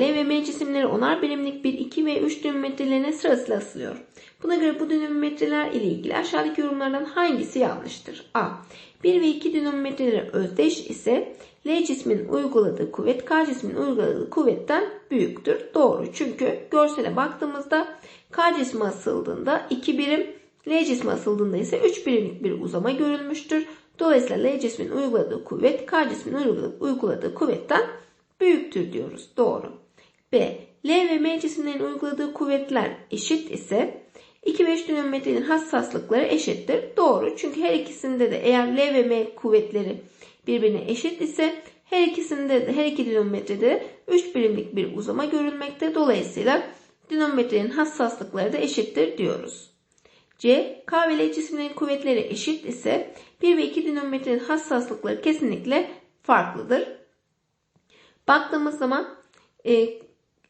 L ve M cisimleri onar birimlik 1, 2 ve 3 dönümmetrelerine sırasıyla asılıyor. Buna göre bu dönümmetreler ile ilgili aşağıdaki yorumlardan hangisi yanlıştır? A. 1 ve 2 dönümmetreleri özdeş ise L cismin uyguladığı kuvvet K cismin uyguladığı kuvvetten büyüktür. Doğru. Çünkü görsele baktığımızda K cismi asıldığında 2 birim, L cismi asıldığında ise 3 birimlik bir uzama görülmüştür. Dolayısıyla L cismin uyguladığı kuvvet K cismin uyguladığı kuvvetten büyüktür diyoruz. Doğru. B. L ve M cisimlerin uyguladığı kuvvetler eşit ise 2 ve 3 dinamometrenin hassaslıkları eşittir. Doğru. Çünkü her ikisinde de eğer L ve M kuvvetleri birbirine eşit ise her ikisinde de her iki dinamometrede 3 birimlik bir uzama görülmekte. Dolayısıyla dinamometrenin hassaslıkları da eşittir diyoruz. C. K ve L cisimlerin kuvvetleri eşit ise 1 ve 2 dinamometrenin hassaslıkları kesinlikle farklıdır. Baktığımız zaman e,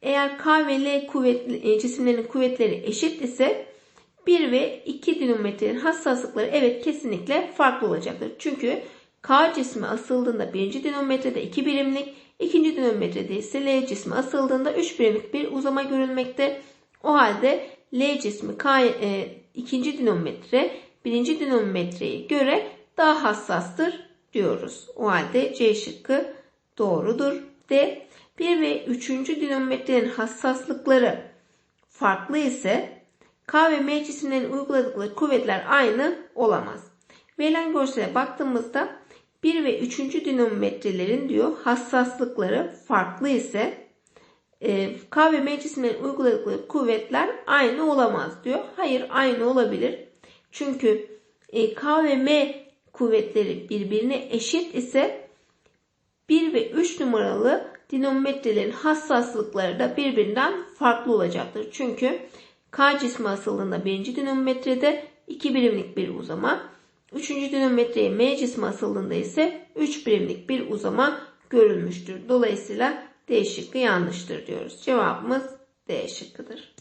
eğer K ve L kuvvet, e, cisimlerin kuvvetleri eşit ise 1 ve 2 dinamometrenin hassaslıkları evet kesinlikle farklı olacaktır. Çünkü K cismi asıldığında birinci dinamometrede 2 birimlik, ikinci dinamometrede ise L cismi asıldığında 3 birimlik bir uzama görülmekte. O halde L cismi K e, ikinci dinamometre birinci dinamometreye göre daha hassastır diyoruz. O halde C şıkkı doğrudur. D 1 ve 3. dinamometrenin hassaslıkları farklı ise K ve M cisimlerin uyguladıkları kuvvetler aynı olamaz. Verilen görsele baktığımızda 1 ve 3. dinamometrelerin diyor hassaslıkları farklı ise e, K ve M cisimlerin uyguladıkları kuvvetler aynı olamaz diyor. Hayır aynı olabilir. Çünkü e, K ve M kuvvetleri birbirine eşit ise 1 ve 3 numaralı dinamometrelerin hassaslıkları da birbirinden farklı olacaktır. Çünkü K cismi asıldığında birinci dinamometrede 2 birimlik bir uzama, 3. dinamometreye M cismi asıldığında ise 3 birimlik bir uzama görülmüştür. Dolayısıyla D şıkkı yanlıştır diyoruz. Cevabımız D şıkkıdır.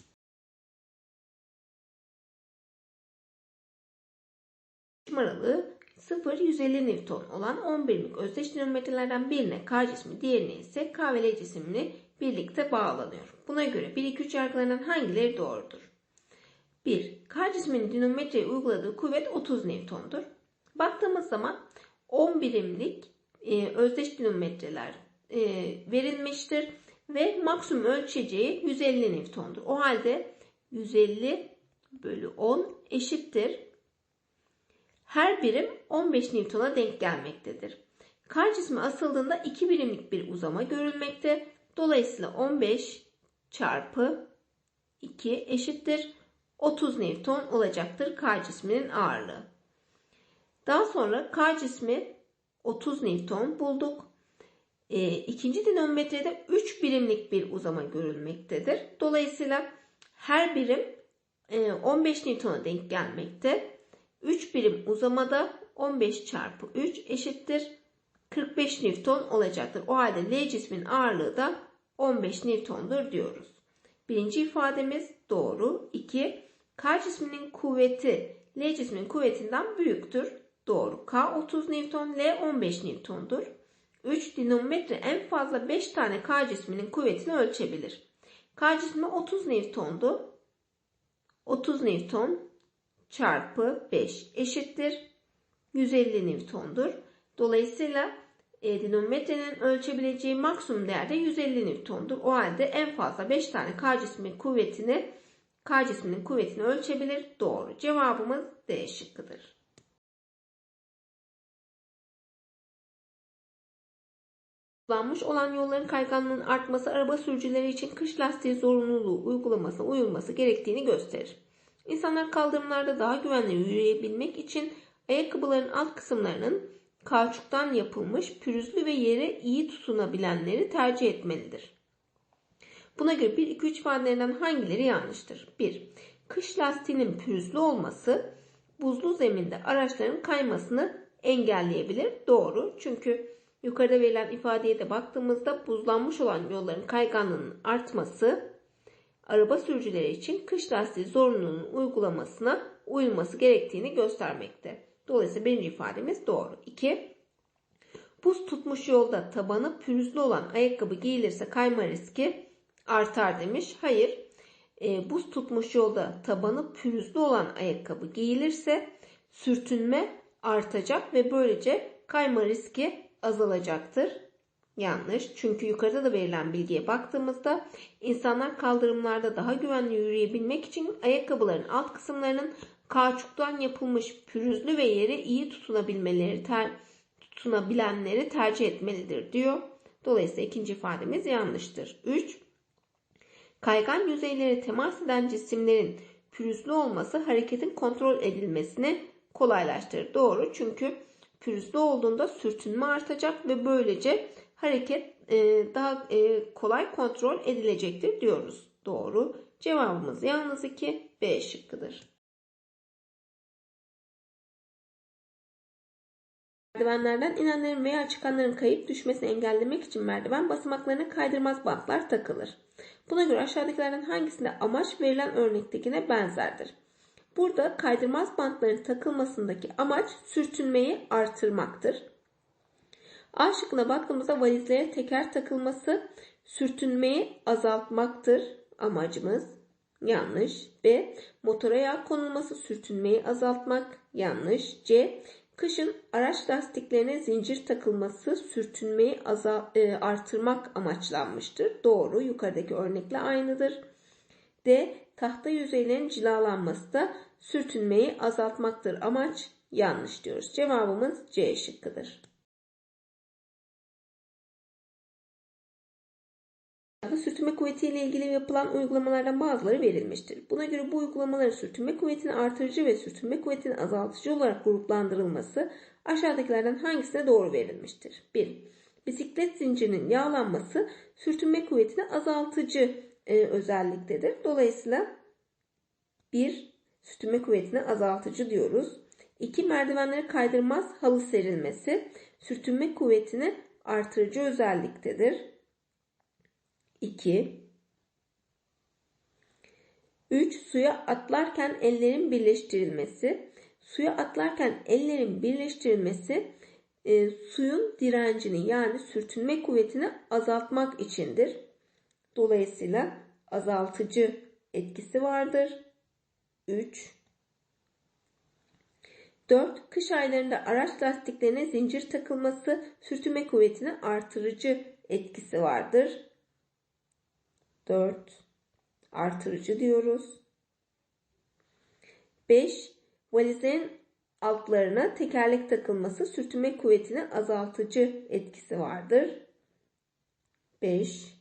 Numaralı 0-150 Newton olan 10 birimlik özdeş dinamometrelerden birine K cismi diğerine ise K ve L cisimini birlikte bağlanıyor. Buna göre 1-2-3 yargılarından hangileri doğrudur? 1. K cisminin dinamometreye uyguladığı kuvvet 30 Newton'dur. Baktığımız zaman 10 birimlik e, özdeş dinamometreler e, verilmiştir ve maksimum ölçeceği 150 Newton'dur. O halde 150 bölü 10 eşittir her birim 15 Newton'a denk gelmektedir. Kar cismi asıldığında 2 birimlik bir uzama görülmekte. Dolayısıyla 15 çarpı 2 eşittir 30 Newton olacaktır kar cisminin ağırlığı. Daha sonra kar cismi 30 Newton bulduk. E, ikinci dinamometrede 3 birimlik bir uzama görülmektedir. Dolayısıyla her birim e, 15 Newton'a denk gelmekte. 3 birim uzamada 15 çarpı 3 eşittir 45 Newton olacaktır. O halde L cismin ağırlığı da 15 Newton'dur diyoruz. Birinci ifademiz doğru. 2. K cisminin kuvveti L cisminin kuvvetinden büyüktür. Doğru. K 30 Newton, L 15 Newton'dur. 3. Dinamometre en fazla 5 tane K cisminin kuvvetini ölçebilir. K cismi 30 Newton'du. 30 Newton çarpı 5 eşittir 150 Newton'dur. Dolayısıyla e, dinamometrenin ölçebileceği maksimum değer de 150 Newton'dur. O halde en fazla 5 tane K cismi kuvvetini K cisminin kuvvetini ölçebilir. Doğru. Cevabımız D şıkkıdır. Kullanmış olan yolların kayganlığının artması araba sürücüleri için kış lastiği zorunluluğu uygulamasına uyulması gerektiğini gösterir. İnsanlar kaldırımlarda daha güvenli yürüyebilmek için ayakkabıların alt kısımlarının kauçuktan yapılmış pürüzlü ve yere iyi tutunabilenleri tercih etmelidir. Buna göre 1-2-3 ifadelerinden hangileri yanlıştır? 1. Kış lastiğinin pürüzlü olması buzlu zeminde araçların kaymasını engelleyebilir. Doğru. Çünkü yukarıda verilen ifadeye de baktığımızda buzlanmış olan yolların kayganlığının artması araba sürücüleri için kış lastiği zorunluluğunun uygulamasına uyulması gerektiğini göstermekte. Dolayısıyla birinci ifademiz doğru. 2. Buz tutmuş yolda tabanı pürüzlü olan ayakkabı giyilirse kayma riski artar demiş. Hayır. E, buz tutmuş yolda tabanı pürüzlü olan ayakkabı giyilirse sürtünme artacak ve böylece kayma riski azalacaktır. Yanlış. Çünkü yukarıda da verilen bilgiye baktığımızda insanlar kaldırımlarda daha güvenli yürüyebilmek için ayakkabıların alt kısımlarının kauçuktan yapılmış pürüzlü ve yere iyi tutunabilmeleri ter, tutunabilenleri tercih etmelidir diyor. Dolayısıyla ikinci ifademiz yanlıştır. 3. Kaygan yüzeylere temas eden cisimlerin pürüzlü olması hareketin kontrol edilmesini kolaylaştırır. Doğru çünkü pürüzlü olduğunda sürtünme artacak ve böylece hareket e, daha e, kolay kontrol edilecektir diyoruz. Doğru. Cevabımız yalnız 2 B şıkkıdır. Merdivenlerden inenlerin veya çıkanların kayıp düşmesini engellemek için merdiven basamaklarına kaydırmaz bantlar takılır. Buna göre aşağıdakilerden hangisinde amaç verilen örnektekine benzerdir? Burada kaydırmaz bantların takılmasındaki amaç sürtünmeyi artırmaktır. A şıkkına baktığımızda valizlere teker takılması sürtünmeyi azaltmaktır amacımız. Yanlış. B. Motora yağ konulması sürtünmeyi azaltmak. Yanlış. C. Kışın araç lastiklerine zincir takılması sürtünmeyi azal, e, artırmak amaçlanmıştır. Doğru. Yukarıdaki örnekle aynıdır. D. Tahta yüzeylerin cilalanması da sürtünmeyi azaltmaktır amaç. Yanlış diyoruz. Cevabımız C şıkkıdır. Sürtünme kuvveti ile ilgili yapılan uygulamalardan bazıları verilmiştir. Buna göre bu uygulamaların sürtünme kuvvetini artırıcı ve sürtünme kuvvetini azaltıcı olarak gruplandırılması aşağıdakilerden hangisine doğru verilmiştir? 1. Bisiklet zincirinin yağlanması sürtünme kuvvetini azaltıcı e, özelliktedir. Dolayısıyla 1. Sürtünme kuvvetini azaltıcı diyoruz. 2. Merdivenleri kaydırmaz halı serilmesi sürtünme kuvvetini artırıcı özelliktedir. 2 3. Suya atlarken ellerin birleştirilmesi. Suya atlarken ellerin birleştirilmesi e, suyun direncini yani sürtünme kuvvetini azaltmak içindir. Dolayısıyla azaltıcı etkisi vardır. 3 4. Kış aylarında araç lastiklerine zincir takılması sürtünme kuvvetini artırıcı etkisi vardır. 4 artırıcı diyoruz. 5 valizlerin altlarına tekerlek takılması sürtünme kuvvetini azaltıcı etkisi vardır. 5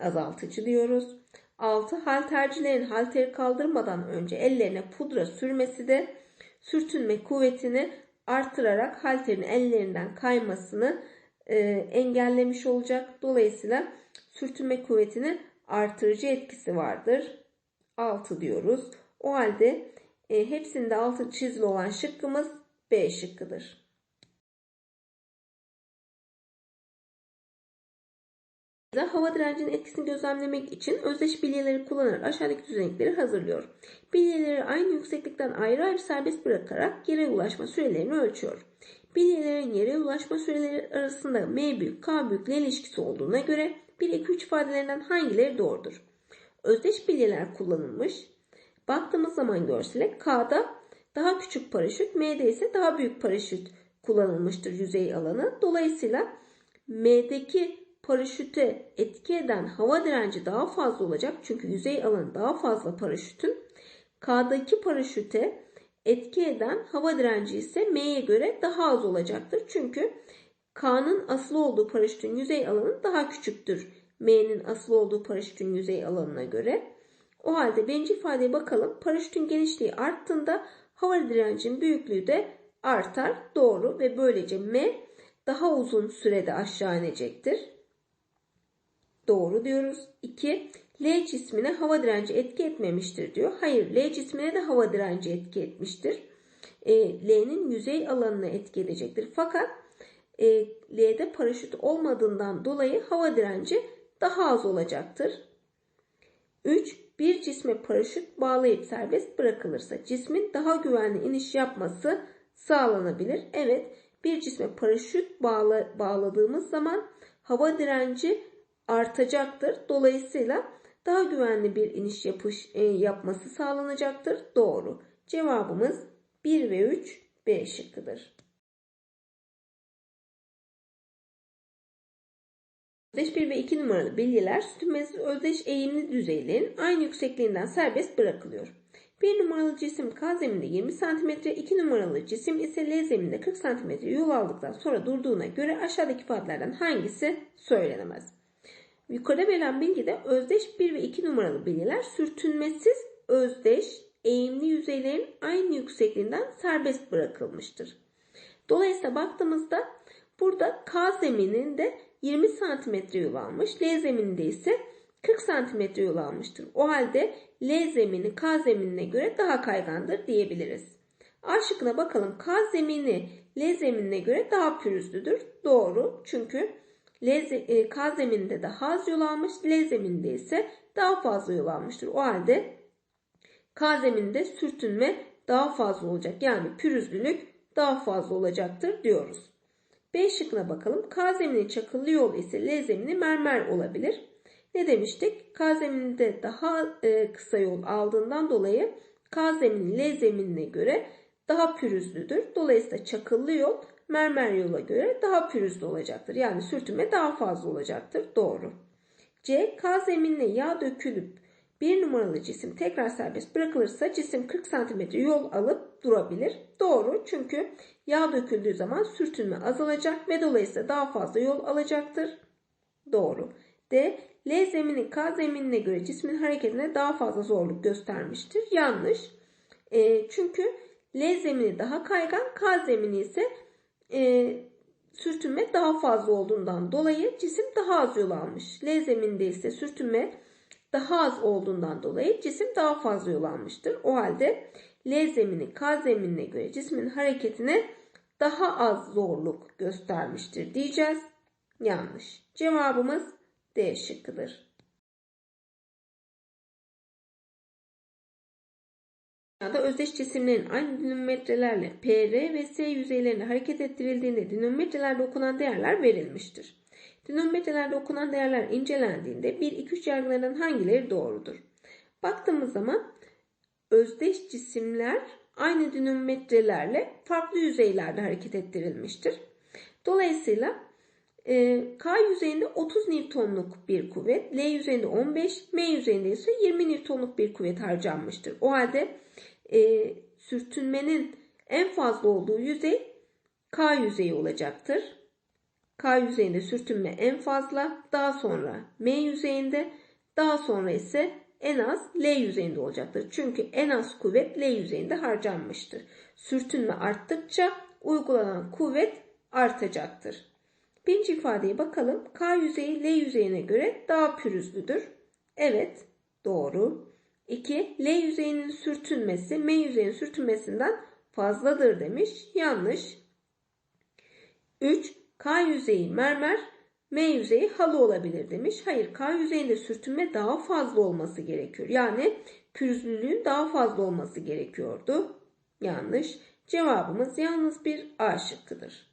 azaltıcı diyoruz. 6 haltercilerin halteri kaldırmadan önce ellerine pudra sürmesi de sürtünme kuvvetini artırarak halterin ellerinden kaymasını e, engellemiş olacak. Dolayısıyla sürtünme kuvvetinin artırıcı etkisi vardır. 6 diyoruz. O halde e, hepsinde altı çizili olan şıkkımız B şıkkıdır. hava direncinin etkisini gözlemlemek için özdeş bilyeleri kullanarak aşağıdaki düzenekleri hazırlıyor. Bilyeleri aynı yükseklikten ayrı ayrı serbest bırakarak yere ulaşma sürelerini ölçüyor. Bilyelerin yere ulaşma süreleri arasında M büyük K büyük L ilişkisi olduğuna göre 1, 2, 3 ifadelerinden hangileri doğrudur? Özdeş bilyeler kullanılmış. Baktığımız zaman görsele K'da daha küçük paraşüt, M'de ise daha büyük paraşüt kullanılmıştır yüzey alanı. Dolayısıyla M'deki paraşüte etki eden hava direnci daha fazla olacak. Çünkü yüzey alanı daha fazla paraşütün. K'daki paraşüte etki eden hava direnci ise M'ye göre daha az olacaktır. Çünkü K'nın asıl olduğu paraşütün yüzey alanı daha küçüktür. M'nin asıl olduğu paraşütün yüzey alanına göre. O halde birinci ifadeye bakalım. Paraşütün genişliği arttığında hava direncinin büyüklüğü de artar. Doğru ve böylece M daha uzun sürede aşağı inecektir. Doğru diyoruz. 2. L cismine hava direnci etki etmemiştir diyor. Hayır L cismine de hava direnci etki etmiştir. E, L'nin yüzey alanına etki edecektir. Fakat e, L'de paraşüt olmadığından dolayı hava direnci daha az olacaktır. 3. Bir cisme paraşüt bağlayıp serbest bırakılırsa cismin daha güvenli iniş yapması sağlanabilir. Evet bir cisme paraşüt bağla, bağladığımız zaman hava direnci artacaktır. Dolayısıyla daha güvenli bir iniş yapış, e, yapması sağlanacaktır. Doğru. Cevabımız 1 ve 3 B şıkkıdır. Özdeş 1 ve 2 numaralı bilgiler sütunmesiz özdeş eğimli düzeylerin aynı yüksekliğinden serbest bırakılıyor. 1 numaralı cisim K zeminde 20 cm, 2 numaralı cisim ise L zeminde 40 cm yol aldıktan sonra durduğuna göre aşağıdaki ifadelerden hangisi söylenemez? Yukarıda verilen bilgide özdeş 1 ve 2 numaralı bilgiler sürtünmesiz özdeş eğimli yüzeylerin aynı yüksekliğinden serbest bırakılmıştır. Dolayısıyla baktığımızda burada K zemininde 20 cm yol almış, L zemininde ise 40 cm yol almıştır. O halde L zemini K zeminine göre daha kaygandır diyebiliriz. A şıkkına bakalım. K zemini L zeminine göre daha pürüzlüdür. Doğru. Çünkü L, e, K zemininde daha az yol almış, L zemininde ise daha fazla yol almıştır. O halde K zemininde sürtünme daha fazla olacak. Yani pürüzlülük daha fazla olacaktır diyoruz. B şıkkına bakalım. K zemini çakıllı yol ise L zemini mermer olabilir. Ne demiştik? K zemininde daha e, kısa yol aldığından dolayı K zemini L zeminine göre daha pürüzlüdür. Dolayısıyla çakıllı yol mermer yola göre daha pürüzlü olacaktır. Yani sürtünme daha fazla olacaktır. Doğru. C. K zeminine yağ dökülüp bir numaralı cisim tekrar serbest bırakılırsa cisim 40 cm yol alıp durabilir. Doğru çünkü yağ döküldüğü zaman sürtünme azalacak ve dolayısıyla daha fazla yol alacaktır. Doğru. D. L zemini K zeminine göre cismin hareketine daha fazla zorluk göstermiştir. Yanlış. E, çünkü L zemini daha kaygan, K zemini ise e, sürtünme daha fazla olduğundan dolayı cisim daha az yol almış. L zeminde ise sürtünme daha az olduğundan dolayı cisim daha fazla yol almıştır. O halde L zemini K zeminine göre cismin hareketine daha az zorluk göstermiştir diyeceğiz. Yanlış. Cevabımız D şıkkıdır. Dünyada özdeş cisimlerin aynı dinamometrelerle PR ve S yüzeylerinde hareket ettirildiğinde dinamometrelerde okunan değerler verilmiştir. Dinamometrelerde okunan değerler incelendiğinde 1-2-3 yargılarından hangileri doğrudur? Baktığımız zaman özdeş cisimler aynı dinamometrelerle farklı yüzeylerde hareket ettirilmiştir. Dolayısıyla e, K yüzeyinde 30 Newton'luk bir kuvvet, L yüzeyinde 15, M yüzeyinde ise 20 Newton'luk bir kuvvet harcanmıştır. O halde e, sürtünmenin en fazla olduğu yüzey K yüzeyi olacaktır. K yüzeyinde sürtünme en fazla, daha sonra M yüzeyinde, daha sonra ise en az L yüzeyinde olacaktır. Çünkü en az kuvvet L yüzeyinde harcanmıştır. Sürtünme arttıkça uygulanan kuvvet artacaktır. Birinci ifadeye bakalım. K yüzeyi L yüzeyine göre daha pürüzlüdür. Evet, doğru. 2. L yüzeyinin sürtünmesi M yüzeyinin sürtünmesinden fazladır demiş. Yanlış. 3. K yüzeyi mermer, M yüzeyi halı olabilir demiş. Hayır, K yüzeyinde sürtünme daha fazla olması gerekiyor. Yani pürüzlülüğün daha fazla olması gerekiyordu. Yanlış. Cevabımız yalnız bir A şıkkıdır.